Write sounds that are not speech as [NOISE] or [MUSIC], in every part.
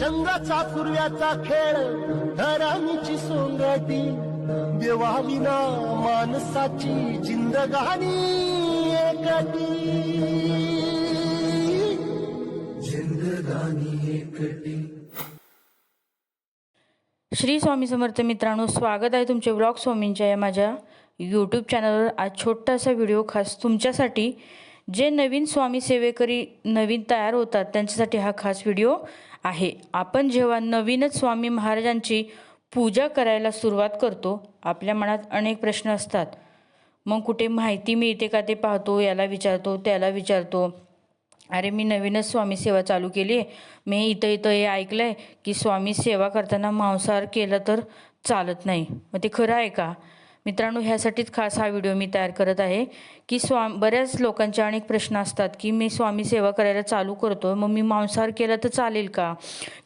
चंद्राचा सूर्याचा खेळ धरामीची सोंगटी देवाविना माणसाची जिंदगानी एकटी. जिंदगानी एकटी. श्री स्वामी समर्थ मित्रांनो स्वागत आहे तुमचे ब्लॉग स्वामींच्या या माझ्या यूट्यूब चॅनलवर आज छोटासा व्हिडिओ खास तुमच्यासाठी जे नवीन स्वामी सेवेकरी नवीन तयार होतात त्यांच्यासाठी हा खास व्हिडिओ आहे. आपण जेव्हा नवीनच स्वामी महाराजांची पूजा करायला सुरुवात करतो आपल्या मनात अनेक प्रश्न असतात. मग कुठे माहिती मिळते का ते पाहतो याला विचारतो त्याला विचारतो. अरे मी नवीनच स्वामी सेवा चालू केली आहे. मी इथं इथं हे ऐकलं आहे की स्वामी सेवा करताना मांसाहार केला तर चालत नाही. मग ते खरं आहे का? मित्रांनो ह्यासाठीच खास हा व्हिडिओ मी तयार करत आहे की स्वा बऱ्याच लोकांचे अनेक प्रश्न असतात की मी स्वामी सेवा करायला चालू करतो मग मी मांसाहार केला तर चालेल का?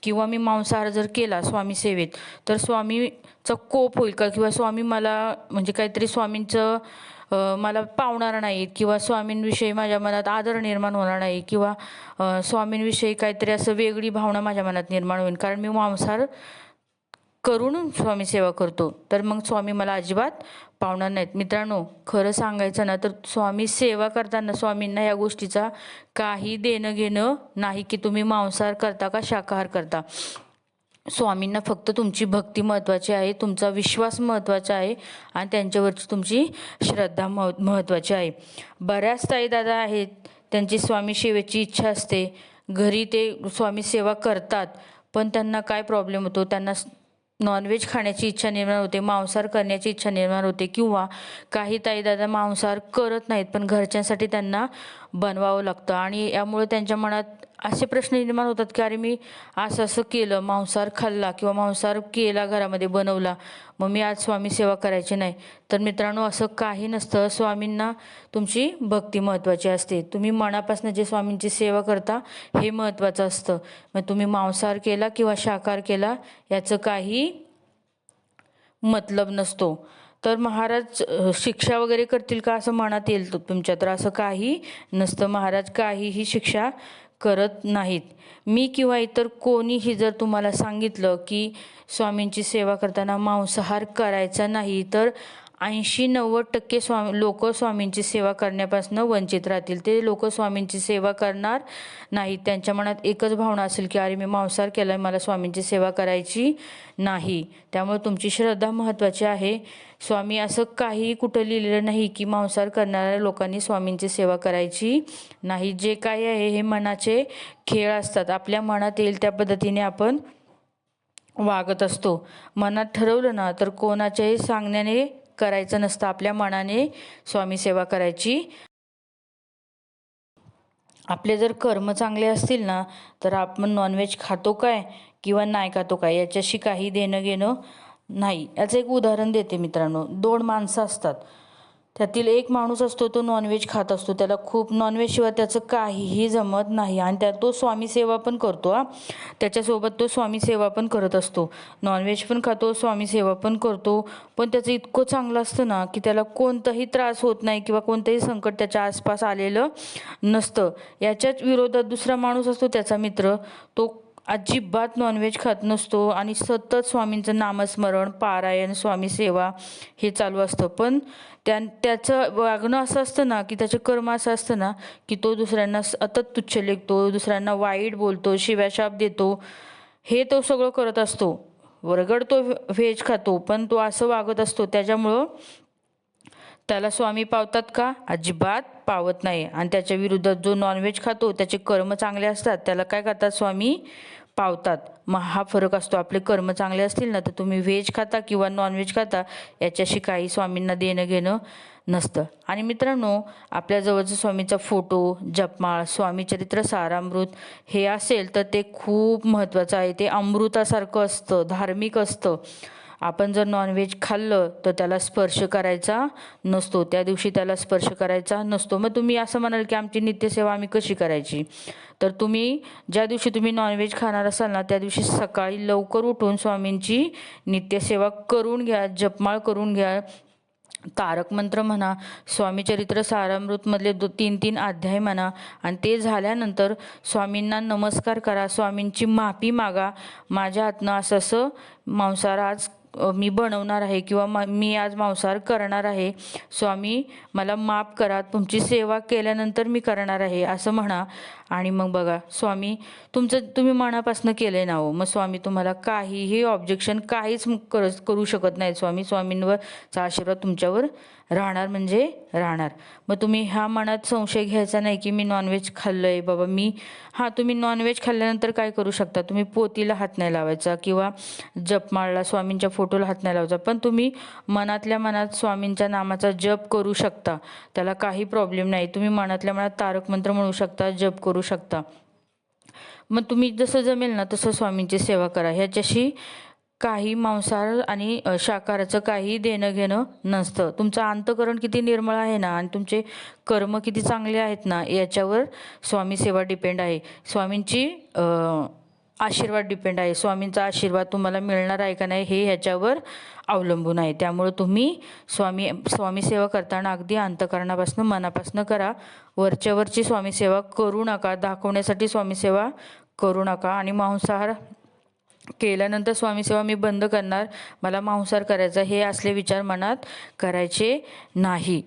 किंवा मी मांसाहार जर केला स्वामी सेवेत तर स्वामीचा कोप होईल का? किंवा स्वामी मला म्हणजे काहीतरी स्वामींचं मला पावणार नाहीत किंवा स्वामींविषयी माझ्या मनात आदर निर्माण होणार नाही किंवा स्वामींविषयी काहीतरी असं वेगळी भावना माझ्या मनात निर्माण होईल कारण मी मांसाहार करून स्वामी सेवा करतो. तर मग स्वामी मला अजिबात पावणार नाहीत. मित्रांनो खरं सांगायचं ना तर स्वामी सेवा करताना स्वामींना या गोष्टीचा काही देणं घेणं नाही की तुम्ही मांसाहार करता का शाकाहार करता. स्वामींना फक्त तुमची भक्ती महत्त्वाची आहे तुमचा विश्वास महत्त्वाचा आहे आणि त्यांच्यावरची तुमची श्रद्धा मह महत्त्वाची आहे. बऱ्याच ताई दादा आहेत त्यांची स्वामी सेवेची इच्छा असते. घरी ते स्वामी सेवा करतात पण त्यांना काय प्रॉब्लेम होतो? त्यांना नॉनव्हेज खाण्याची इच्छा निर्माण होते मांसाहार करण्याची इच्छा निर्माण होते किंवा काही ताई दादा मांसाहार करत नाहीत पण घरच्यांसाठी त्यांना बनवावं लागतं. आणि यामुळे त्यांच्या मनात असे प्रश्न निर्माण होतात की अरे मी असं असं केलं मांसाहार खाल्ला किंवा मांसाहार केला घरामध्ये बनवला मग मी आज स्वामी सेवा करायची नाही. तर मित्रांनो असं काही नसतं. स्वामींना तुमची भक्ती महत्त्वाची असते. तुम्ही मनापासून जे स्वामींची सेवा करता हे महत्त्वाचं असतं. मग तुम्ही मांसाहार केला किंवा शाकाहार केला याचं काही मतलब नसतो. तर महाराज शिक्षा वगैरे करतील का असं मनात येईल तुमच्या? तर असं काही नसतं. महाराज काहीही शिक्षा करत नाहीत. मी किंवा इतर कोणीही जर तुम्हाला सांगितलं की स्वामींची सेवा करताना मांसाहार करायचा नाही तर ऐंशी नव्वद टक्के स्वामी लोक स्वामींची सेवा करण्यापासून वंचित राहतील. ते लोक स्वामींची सेवा करणार नाहीत त्यांच्या मनात एकच भावना असेल की अरे मी मांसाहार केला मला स्वामींची सेवा करायची नाही. त्यामुळे तुमची श्रद्धा महत्त्वाची आहे. स्वामी असं काही कुठं लिहिलेलं नाही की मांसाहार करणाऱ्या लोकांनी स्वामींची सेवा करायची नाही. जे काही आहे हे मनाचे खेळ असतात. आपल्या मनात येईल त्या पद्धतीने आपण वागत असतो. मनात ठरवलं ना तर कोणाच्याही सांगण्याने करायचं नसतं आपल्या मनाने स्वामी सेवा करायची. आपले जर कर्म चांगले असतील ना तर आपण नॉनव्हेज खातो काय किंवा नाही खातो काय याच्याशी काही देणं घेणं नाही. याचं एक उदाहरण देते मित्रांनो. दोन माणसं असतात. त्यातील एक माणूस असतो तो नॉनव्हेज खात असतो. त्याला खूप नॉनव्हेजशिवाय त्याचं काहीही जमत नाही. आणि त्यात तो स्वामी सेवा पण करतो हा. त्याच्यासोबत तो स्वामी सेवा पण करत असतो. नॉनव्हेज पण खातो स्वामी सेवा पण करतो. पण त्याचं इतकं चांगलं असतं ना की त्याला कोणताही त्रास होत नाही किंवा कोणतंही संकट त्याच्या आसपास आलेलं नसतं. याच्याच विरोधात दुसरा माणूस असतो त्याचा मित्र. तो अजिबात नॉनव्हेज खात नसतो आणि सतत स्वामींचं नामस्मरण पारायण स्वामी सेवा हे चालू असतं. पण त्या त्याचं वागणं असं असतं ना की त्याचं कर्म असं असतं ना की तो दुसऱ्यांना सतत तुच्छ लेखतो दुसऱ्यांना वाईट बोलतो शिव्याशाप देतो हे तो सगळं करत असतो. वरगड तो व्हेज खातो पण तो असं वागत असतो. त्याच्यामुळं त्याला स्वामी पावतात का? अजिबात पावत नाही. आणि त्याच्या विरुद्ध जो नॉनव्हेज खातो त्याचे कर्म चांगले असतात त्याला काय करतात स्वामी? पावतात. मग हा फरक असतो. आपले कर्म चांगले असतील ना तर तुम्ही व्हेज खाता किंवा नॉनव्हेज खाता याच्याशी काही स्वामींना देणं घेणं नसतं. आणि मित्रांनो आपल्याजवळचं स्वामीचा फोटो जपमाळ स्वामी चरित्र सारामृत हे असेल तर ते खूप महत्त्वाचं आहे. ते अमृतासारखं असतं धार्मिक असतं. आपण जर नॉनव्हेज खाल्लं तर त्याला स्पर्श करायचा नसतो. त्या दिवशी त्याला स्पर्श करायचा नसतो. मग तुम्ही असं म्हणाल की आमची नित्यसेवा आम्ही कशी करायची? तर तुम्ही ज्या दिवशी तुम्ही नॉनव्हेज खाणार असाल ना त्या दिवशी सकाळी लवकर उठून स्वामींची नित्यसेवा करून घ्या जपमाळ करून घ्या. तारक मंत्र म्हणा स्वामी चरित्र सारामृतमधले दो तीन तीन अध्याय म्हणा आणि ते झाल्यानंतर स्वामींना नमस्कार करा स्वामींची माफी मागा. माझ्या हातनं असं असं मांसाहार आज मी बनवणार आहे किंवा मा मी आज मांसाहार करणार आहे स्वामी मला माफ करा तुमची सेवा केल्यानंतर मी करणार आहे असं म्हणा. आणि मग बघा स्वामी तुमचं तुम्ही मनापासून केलं आहे ना हो. मग स्वामी तुम्हाला काहीही ऑब्जेक्शन काहीच कर करू शकत नाही स्वामी स्वामींवरचा आशीर्वाद तुमच्यावर राहणार म्हणजे राहणार. मग तुम्ही ह्या मनात संशय घ्यायचा नाही की मी नॉनव्हेज खाल्लं आहे बाबा मी हां तुम्ही नॉनव्हेज खाल्ल्यानंतर काय करू शकता? तुम्ही पोतीला हात नाही लावायचा किंवा जपमाळला स्वामींच्या फोटोला हात नाही लावायचा. पण तुम्ही मनातल्या मनात स्वामींच्या नामाचा जप करू शकता. त्याला काही प्रॉब्लेम नाही. तुम्ही मनातल्या मनात तारक मंत्र म्हणू शकता जप करू शकता. मग तुम्ही जसं जमेल ना तसं स्वामींची सेवा करा. ह्याच्याशी काही मांसाहार आणि शाकाहाराचं काही देणं घेणं नसतं. तुमचं अंतकरण किती निर्मळ आहे ना आणि तुमचे कर्म किती चांगले आहेत ना याच्यावर स्वामी सेवा डिपेंड आहे. स्वामींची आशीर्वाद डिपेंड आहे. स्वामींचा आशीर्वाद तुम्हाला मिळणार आहे का नाही हे ह्याच्यावर अवलंबून आहे. त्यामुळं तुम्ही स्वामी स्वामी सेवा करताना अगदी अंतकरणापासून मनापासून करा. वरच्यावरची स्वामी सेवा करू नका. दाखवण्यासाठी स्वामी सेवा करू नका. आणि मांसाहार केल्यानंतर स्वामी सेवा मी बंद करणार. मला मांसाहार करायचा हे असले विचार मनात करायचे नाही.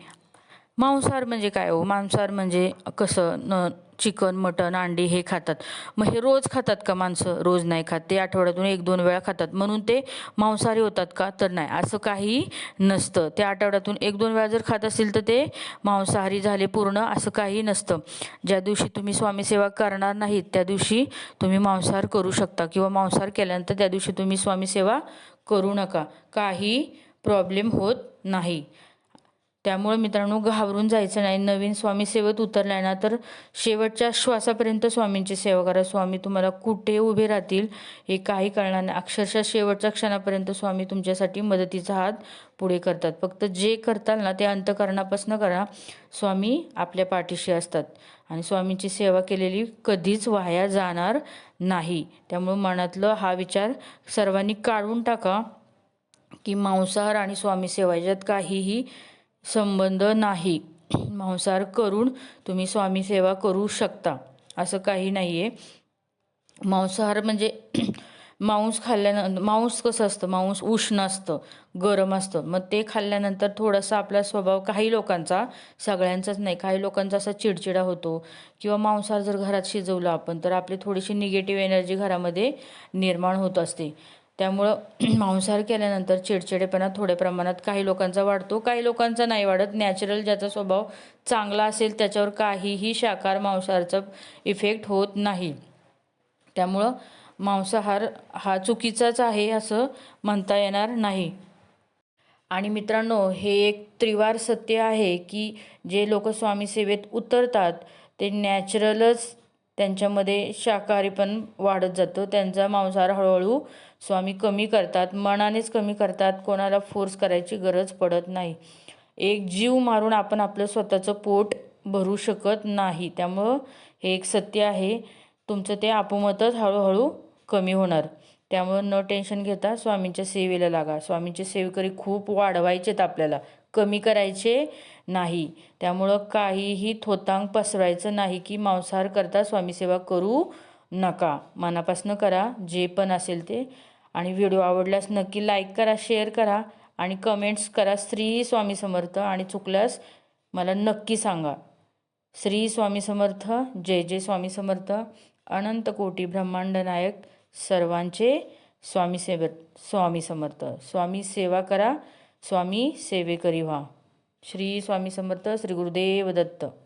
मांसाहार म्हणजे काय हो? मांसाहार म्हणजे कसं? न चिकन मटण अंडी हे खातात. मग हे रोज खातात का माणसं? रोज नाही खात. ते आठवड्यातून एक दोन वेळा खातात. म्हणून ते मांसाहारी होतात का? तर नाही. असं काही नसतं. ते आठवड्यातून एक दोन वेळा जर खात असतील तर ते मांसाहारी झाले पूर्ण. असं काही नसतं. ज्या दिवशी तुम्ही स्वामी सेवा करणार नाहीत त्या दिवशी तुम्ही मांसाहार करू शकता किंवा मांसाहार केल्यानंतर त्या दिवशी तुम्ही स्वामी सेवा करू नका. काही प्रॉब्लेम होत नाही. त्यामुळे मित्रांनो घाबरून जायचं नाही. नवीन स्वामी सेवेत उतरलाय ना तर शेवटच्या श्वासापर्यंत स्वामींची सेवा करा. स्वामी तुम्हाला कुठे उभे राहतील हे काही कळणार नाही. अक्षरशः शेवटच्या क्षणापर्यंत स्वामी तुमच्यासाठी मदतीचा हात पुढे करतात. फक्त जे करताल ना ते अंतकरणापासून करा. स्वामी आपल्या पाठीशी असतात आणि स्वामींची सेवा केलेली कधीच वाया जाणार नाही. त्यामुळे मनातलं हा विचार सर्वांनी काढून टाका की मांसाहार आणि स्वामी सेवा याच्यात काहीही संबंध नाही. मांसाहार करून तुम्ही स्वामी सेवा करू शकता. असं काही नाही आहे मांसाहार म्हणजे [CLEARS THROAT] मांस खाल्ल्यानंतर मांस कसं असतं? मांस उष्ण असतं गरम असतं. मग ते खाल्ल्यानंतर थोडासा आपला स्वभाव काही लोकांचा सगळ्यांचाच नाही. काही लोकांचा असा चिडचिडा होतो. किंवा मांसाहार जर घरात शिजवलं आपण तर आपली थोडीशी निगेटिव्ह एनर्जी घरामध्ये निर्माण होत असते. त्यामुळं [CLEARS THROAT] मांसाहार केल्यानंतर चिडचिडेपणा थोड्या प्रमाणात काही लोकांचा वाढतो काही लोकांचा नाही वाढत. नॅचरल ज्याचा स्वभाव चांगला असेल त्याच्यावर काहीही शाकाहार मांसाहारचा इफेक्ट होत नाही. त्यामुळं मांसाहार हा चुकीचाच आहे असं म्हणता येणार नाही. आणि मित्रांनो हे एक त्रिवार सत्य आहे की जे लोक स्वामी सेवेत उतरतात ते नॅचरलच त्यांच्यामध्ये शाकाहारी पण वाढत जातो. त्यांचा मांसाहार हळूहळू स्वामी कमी करतात. मनानेच कमी करतात. कोणाला फोर्स करायची गरज पडत नाही. एक जीव मारून आपण आपलं स्वतःचं पोट भरू शकत नाही. त्यामुळं हे एक सत्य आहे. तुमचं ते आपोमतच हळूहळू कमी होणार. त्यामुळं न टेन्शन घेता स्वामींच्या सेवेला लागा. स्वामींचे सेवेकरी खूप वाढवायचेत आपल्याला. कमी करायचे नाही. त्यामुळं काहीही थोतांग पसरवायचं नाही की मांसाहार करता स्वामीसेवा करू नका. मनापासनं करा जे पण असेल ते. आणि व्हिडिओ आवडल्यास नक्की लाईक करा शेअर करा आणि कमेंट्स करा श्री स्वामी समर्थ आणि चुकल्यास मला नक्की सांगा. श्री स्वामी समर्थ जय जय स्वामी समर्थ अनंत कोटी ब्रह्मांड नायक सर्वांचे स्वामी सेव स्वामी समर्थ. स्वामी सेवा करा स्वामी सेवेकरी व्हा. श्री स्वामी समर्थ श्री गुरुदेव दत्त.